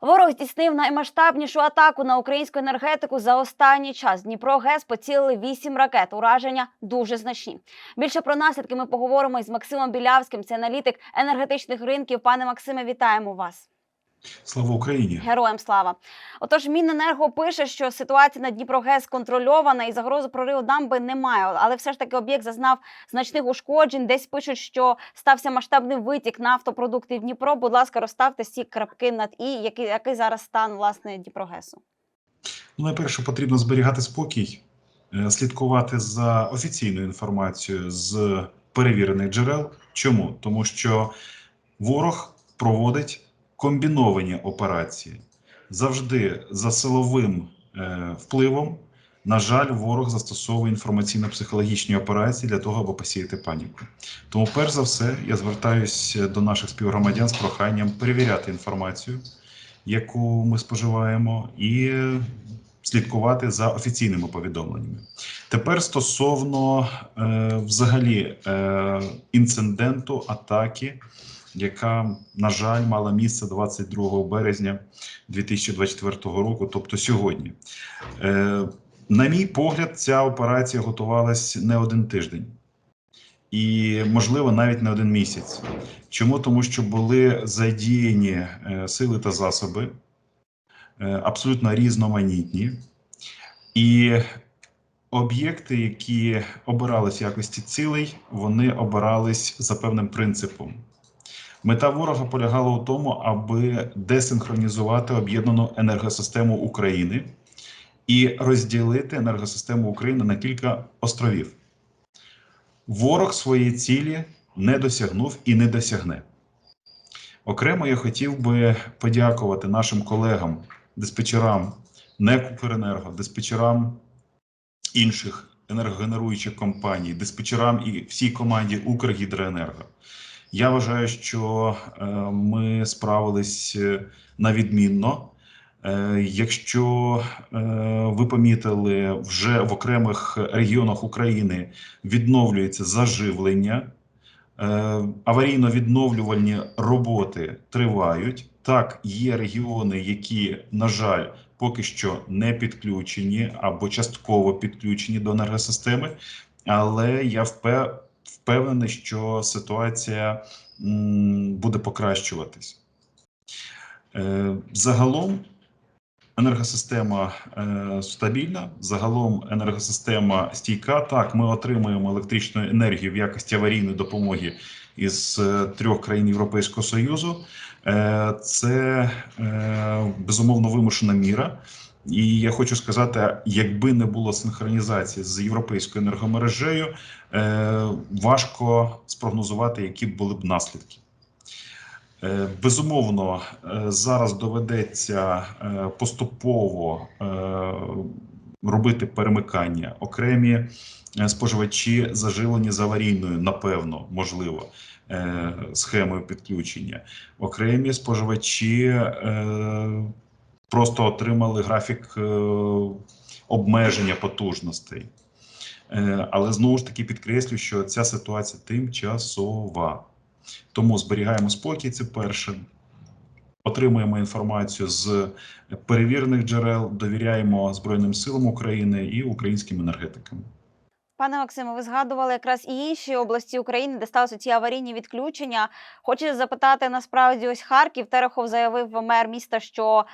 Ворог здійснив наймасштабнішу атаку на українську енергетику за останній час. Дніпро ГЕС поцілили вісім ракет. Ураження дуже значні. Більше про наслідки ми поговоримо із Максимом Білявським. Це аналітик енергетичних ринків. Пане Максиме, вітаємо вас. Слава Україні! Героям слава. Отож, Міненерго пише, що ситуація на Дніпрогес контрольована і загрози прориву дамби немає. Але все ж таки об'єкт зазнав значних ушкоджень. Десь пишуть, що стався масштабний витік нафтопродуктів Дніпро. Будь ласка, розставте всі крапки над і який, який зараз стан власне Дніпрогесу. Ну, найперше, потрібно зберігати спокій, е, слідкувати за офіційною інформацією з перевірених джерел. Чому? Тому що ворог проводить комбіновані операції завжди за силовим е, впливом. На жаль, ворог застосовує інформаційно-психологічні операції для того, аби посіяти паніку. Тому, перш за все, я звертаюся до наших співгромадян з проханням перевіряти інформацію, яку ми споживаємо, і слідкувати за офіційними повідомленнями. Тепер стосовно е, взагалі е, інциденту атаки, яка, на жаль, мала місце 22 березня 2024 року, тобто сьогодні. Е, на мій погляд, ця операція готувалась не один тиждень. І, можливо, навіть не один місяць. Чому? Тому що були задіяні е, сили та засоби е, абсолютно різноманітні, і об'єкти, які обирались в якості цілей, вони обирались за певним принципом. Мета ворога полягала у тому, аби десинхронізувати об'єднану енергосистему України і розділити енергосистему України на кілька островів. Ворог своєї цілі не досягнув і не досягне. Окремо я хотів би подякувати нашим колегам, диспетчерам НЕК «Укренерго», диспетчерам інших енергогенеруючих компаній, диспетчерам і всій команді Укргідроенерго. Я вважаю, що е, ми справились е, на відмінно. Е, Якщо ви помітили, вже в окремих регіонах України відновлюється заживлення, аварійно-відновлювальні роботи тривають. Так, є регіони, які, на жаль, поки що не підключені або частково підключені до енергосистеми, але я впев- впевнений, що ситуація буде покращуватись. Е, Загалом енергосистема е, стабільна, загалом енергосистема стійка. Так, ми отримуємо електричну енергію в якості аварійної допомоги із е, трьох країн Європейського Союзу. Це безумовно вимушена міра. І я хочу сказати, якби не було синхронізації з європейською енергомережею, е, важко спрогнозувати, які були б наслідки. Е, Безумовно, е, зараз доведеться поступово робити перемикання. Окремі споживачі заживлені з аварійною, напевно, можливо, схемою підключення. Окремі споживачі е, просто отримали графік е, обмеження потужностей. Е, Але знову ж таки підкреслю, що ця ситуація тимчасова. Тому зберігаємо спокій, це перше. Отримуємо інформацію з перевірених джерел, довіряємо Збройним силам України і українським енергетикам. Пане Максиме, ви згадували якраз і інші області України, де сталися ці аварійні відключення. Хочу запитати насправді, ось Харків Терехов заявив мер міста, що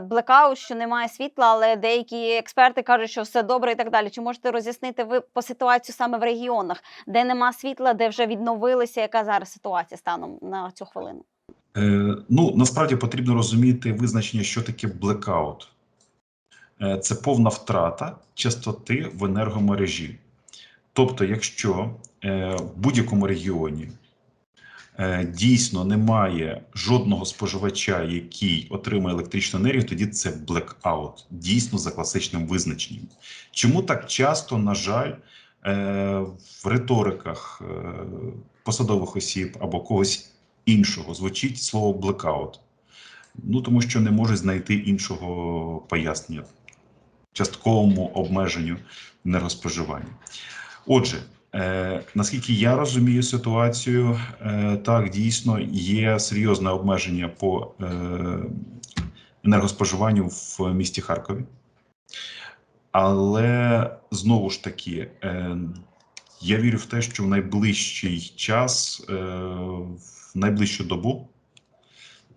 блекаут, що немає світла, але деякі експерти кажуть, що все добре і так далі. Чи можете роз'яснити ви по ситуацію саме в регіонах, де нема світла, де вже відновилися? Яка зараз ситуація станом на цю хвилину? Е, ну, насправді потрібно розуміти визначення, що таке блекаут. Е, це повна втрата частоти в енергомережі. Тобто, якщо е, в будь-якому регіоні е, дійсно немає жодного споживача, який отримує електричну енергію, тоді це блекаут, дійсно за класичним визначенням. Чому так часто, на жаль, е, в риториках посадових осіб або когось іншого звучить слово блекаут? Ну тому що не можуть знайти іншого пояснення частковому обмеженню енергоспоживання. Отже, е, наскільки я розумію ситуацію, е, так дійсно є серйозне обмеження по е, енергоспоживанню в місті Харкові. Але знову ж таки, е, я вірю в те, що в найближчий час, е, в найближчу добу,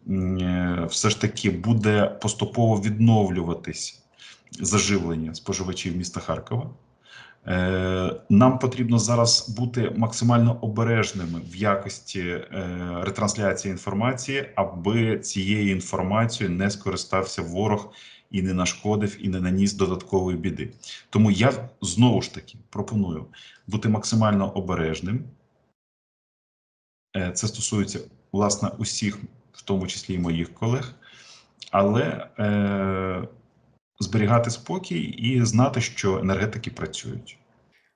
е, все ж таки буде поступово відновлюватись заживлення споживачів міста Харкова. Е, Нам потрібно зараз бути максимально обережними в якості е, ретрансляції інформації, аби цією інформацією не скористався ворог і не нашкодив, і не наніс додаткової біди. Тому я знову ж таки пропоную бути максимально обережним. Е, Це стосується власне усіх, в тому числі і моїх колег, але зберігати спокій і знати, що енергетики працюють.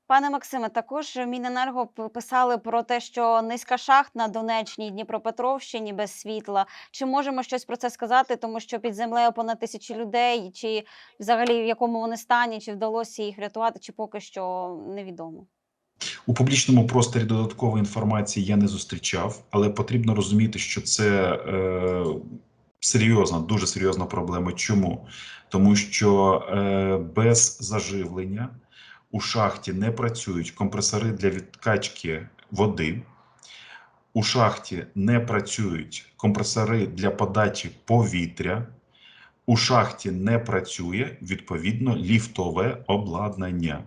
Пане Максиме, також Міненерго писали про те, що низка шахт на Донеччині, і Дніпропетровщині без світла. Чи можемо щось про це сказати? Тому що під землею понад тисячі людей, чи взагалі в якому вони стані, чи вдалося їх врятувати, чи поки що невідомо. У публічному просторі додаткової інформації я не зустрічав, але потрібно розуміти, що це е, серйозна, дуже серйозна проблема. Чому? Тому що е, без заживлення у шахті не працюють компресори для відкачки води. У шахті не працюють компресори для подачі повітря. У шахті не працює відповідно ліфтове обладнання.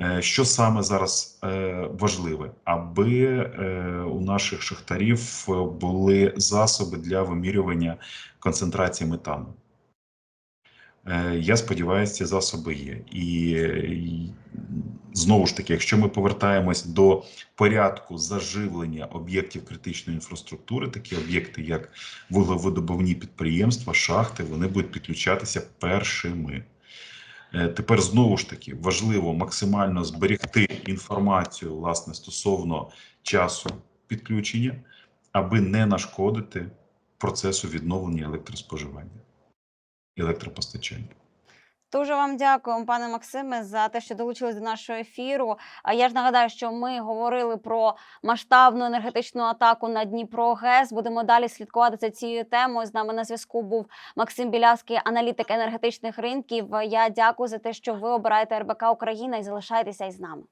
Е, Що саме зараз е, важливе, аби е, у наших шахтарів були засоби для вимірювання концентрації метану. Я сподіваюся, ці засоби є. І, знову ж таки, якщо ми повертаємось до порядку заживлення об'єктів критичної інфраструктури, такі об'єкти, як вуглевидобувні підприємства, шахти, вони будуть підключатися першими. Е, Тепер знову ж таки важливо максимально зберегти інформацію власне стосовно часу підключення, аби не нашкодити процесу відновлення електроспоживання, електропостачання. Дуже вам дякуємо, пане Максиме, за те, що долучились до нашого ефіру. А я ж нагадаю, що ми говорили про масштабну енергетичну атаку на Дніпро ГЕС. Будемо далі слідкувати за цією темою. З нами на зв'язку був Максим Білявський, аналітик енергетичних ринків. Я дякую за те, що ви обираєте РБК Україна і залишаєтеся із нами.